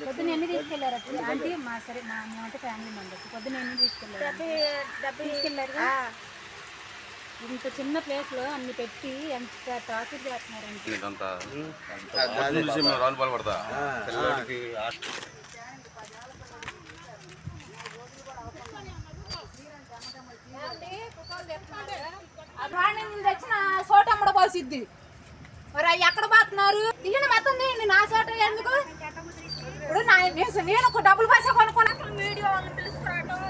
పొద్దున్న ఎన్ని తీసుకెళ్ళారు అప్పుడు ఆంటీ మా సరే మా మేమంటే ఫ్యామిలీ మెంబర్స్ పొద్దున్న ఎన్ని తీసుకెళ్ళారు తీసుకెళ్ళారు? ఇంత చిన్న ప్లేస్లో అన్ని పెట్టి ఎంత టార్చర్ చేస్తున్నారంటే. తెచ్చిన సోట అమ్మడపోసిద్ది మరి అవి ఎక్కడ పోతున్నారు? ఇల్లు మొత్తం నా సోట ఎందుకు? ఇప్పుడు నేను ఒక డబ్బులు పైసా కొనుక్కున్నాను వీడియో వాళ్ళని పిలుచుకురావటం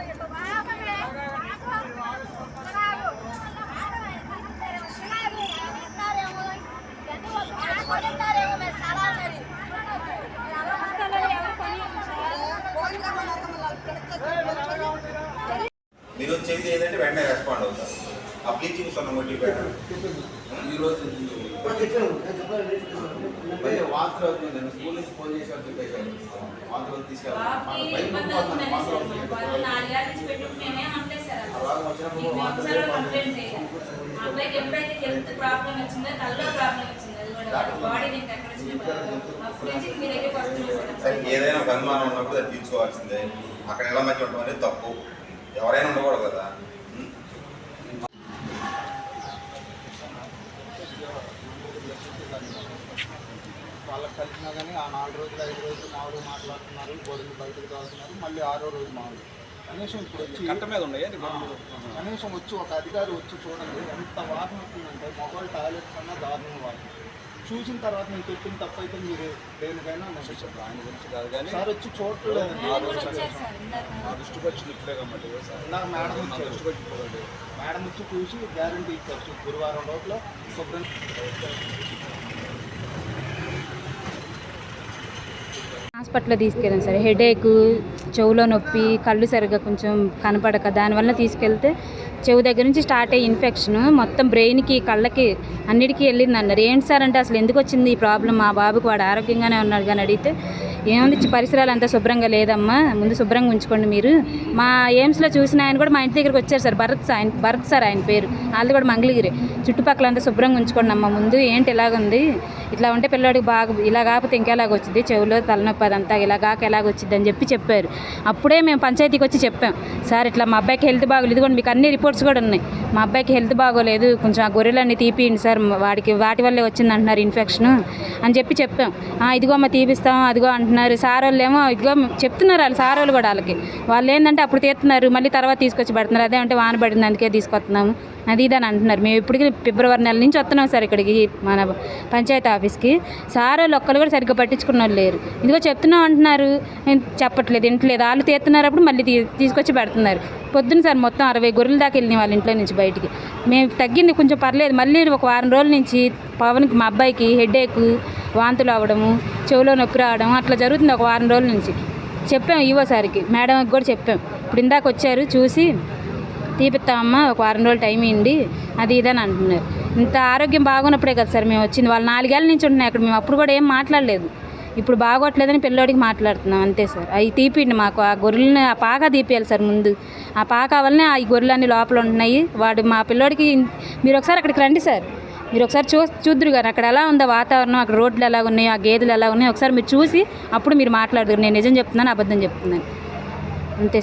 మీరు వచ్చేది ఏంటంటే వెంటనే రెస్పాండ్ అవుతారు ఆ బ్లీచింగ్ సొన్న కొట్టి ఈ రోజు వాంతులు అవుతుంది నేను స్కూల్ నుంచి ఫోన్ చేసి చెప్పేశారు వాంతులు ఎప్పుడైతే హెల్త్ ప్రాబ్లం వచ్చిందో తల్లో ప్రాబ్లం వచ్చిందో అది కూడా బాడీ ఎక్కడ మీ దగ్గరికి ఏదైనా ఒక అనుమానం ఉన్నప్పుడు అది తీర్చుకోవాల్సిందే అక్కడ ఎలా మధ్య ఉండడం అనేది తప్పు. ఎవరైనా ఉండకూడదు కదా. వాళ్ళకి కలిసినా కానీ ఆ నాలుగు రోజులు ఐదు రోజులు మామూలుగా మాట్లాడుతున్నారు గొడవలు బయటకు తాగుతున్నారు మళ్ళీ ఆరో రోజు మామూలు. కనీసం ఇప్పుడు వచ్చి కట్ట మీద ఉన్నాయి కనీసం వచ్చి ఒక అధికారి వచ్చి చూడండి ఎంత వాసన వస్తుందంటే మొబైల్ టాయిలెట్ కన్నా దారుణం వాసన. చూసిన తర్వాత నేను చెప్పిన తప్పైతే మీరు దేనికైనా. ఆయన గురించి కాదు కానీ సార్ వచ్చి చూడలేదు. నా దృష్టి నా దృష్టికి వచ్చింది ఇప్పుడే కమ్మటి నాకు మేడం దృష్టికి వచ్చిపోయింది మేడం వచ్చి చూసి గ్యారంటీ ఇచ్చారు. గురువారం లోపల శుభ్రం హాస్పిటల్లో తీసుకెళ్ళాను సార్. హెడేక్ చెవులో నొప్పి కళ్ళు సరిగ్గా కొంచెం కనపడక దానివల్ల తీసుకెళ్తే చెవు దగ్గర నుంచి స్టార్ట్ అయ్యి ఇన్ఫెక్షన్. మొత్తం బ్రెయిన్కి కళ్ళకి అన్నిటికీ వెళ్ళింది అన్నారు. ఏంటి సార్ అంటే అసలు ఎందుకు వచ్చింది ఈ ప్రాబ్లం మా బాబుకి వాడు ఆరోగ్యంగానే ఉన్నాడు కానీ అడిగితే ఏముంది పరిసరాలు అంతా శుభ్రంగా లేదమ్మా ముందు శుభ్రంగా ఉంచుకోండి మీరు. మా ఎయిమ్స్లో చూసిన ఆయన కూడా మా ఇంటి దగ్గరికి వచ్చారు సార్. భరత్ ఆయన భరత్ సార్ ఆయన పేరు. వాళ్ళది కూడా మంగళగిరి. చుట్టుపక్కల అంతా శుభ్రంగా ఉంచుకోండి అమ్మ ముందు. ఏంటి ఇలాగుంది? ఇట్లా ఉంటే పిల్లోడికి బాగా ఇలా కాకపోతే ఇంకెలాగ వచ్చింది చెవులో తలనొప్పి అదంతా ఇలా కాక ఎలాగ వచ్చింది అని చెప్పి చెప్పారు. అప్పుడే మేము పంచాయతీకి వచ్చి చెప్పాం. సార్ ఇట్లా మా అబ్బాయికి హెల్త్ బాగోలేదు ఇదిగోండి మీకు అన్ని రిపోర్ట్స్ కూడా ఉన్నాయి. మా అబ్బాయికి హెల్త్ బాగోలేదు కొంచెం ఆ గొర్రెలన్నీ తీపియండి సార్ వాడికి వాటి వల్లే వచ్చింది అంటున్నారు ఇన్ఫెక్షన్ అని చెప్పి చెప్పాం. ఇదిగో అమ్మ తీపిస్తాం అదిగో అంటున్నారు. సార్ వాళ్ళు ఏమో ఇదిగో చెప్తున్నారు వాళ్ళు సార్ వాళ్ళు కూడా వాళ్ళకి. వాళ్ళు ఏంటంటే అప్పుడు తీస్తున్నారు మళ్ళీ తర్వాత తీసుకొచ్చి పెడుతున్నారు. అదే అంటే వాన పడింది అందుకే తీసుకొస్తున్నాము. అది ఇది అని అంటున్నారు. మేము ఇప్పటికి ఫిబ్రవరి నెల నుంచి వస్తున్నాం సార్ ఇక్కడికి మన పంచాయతీ ఆఫీస్కి. సార్ వాళ్ళు ఒక్కరు కూడా సరిగ్గా పట్టించుకున్న వాళ్ళు లేరు. ఇదిగో చెప్తున్నాం అంటున్నారు. చెప్పట్లేదు ఇంట్లేదు వాళ్ళు తీస్తున్నారు అప్పుడు మళ్ళీ తీ తీసుకొచ్చి పెడుతున్నారు. పొద్దున్న సార్ మొత్తం అరవై గొర్రెల దాకా వెళ్ళినాయి వాళ్ళ ఇంట్లో నుంచి బయటికి. మేము తగ్గింది కొంచెం పర్లేదు. మళ్ళీ ఒక వారం రోజుల నుంచి పవన్కి మా అబ్బాయికి హెడేక్ వాంతులు అవ్వడము చెవిలో నొప్పి రావడం అట్లా జరుగుతుంది ఒక వారం రోజుల నుంచి. చెప్పాం ఈవో సార్కి మేడంకి కూడా చెప్పాం. ఇప్పుడు ఇందాక వచ్చారు చూసి తీపిస్తామమ్మా ఒక వారం రోజులు టైం ఇవ్వండి అది ఇదని అంటున్నారు. ఇంత ఆరోగ్యం బాగున్నప్పుడే కదా సార్ మేము వచ్చింది. వాళ్ళు నాలుగేళ్ళ నుంచి ఉంటున్నాయి అక్కడ మేము అప్పుడు కూడా ఏం మాట్లాడలేదు. ఇప్పుడు బాగోట్లేదని పిల్లోడికి మాట్లాడుతున్నాం అంతే సార్. అవి తీపియండి మాకు ఆ గొర్రెలని ఆ పాక తీపియాలి సార్ ముందు. ఆ పాక వల్లనే ఆ గొర్రెలన్నీ లోపల ఉంటున్నాయి. వాడు మా పిల్లోడికి మీరు ఒకసారి అక్కడికి రండి సార్. మీరు ఒకసారి చూ చూద్దరు కానీ అక్కడ ఎలా ఉందో వాతావరణం అక్కడ రోడ్లు ఎలా ఉన్నాయో ఆ గేదెలు ఎలా ఉన్నాయో ఒకసారి మీరు చూసి అప్పుడు మీరు మాట్లాడదురు. నేను నిజం చెప్తున్నాను అబద్ధం చెప్తున్నాను. అంతే సార్.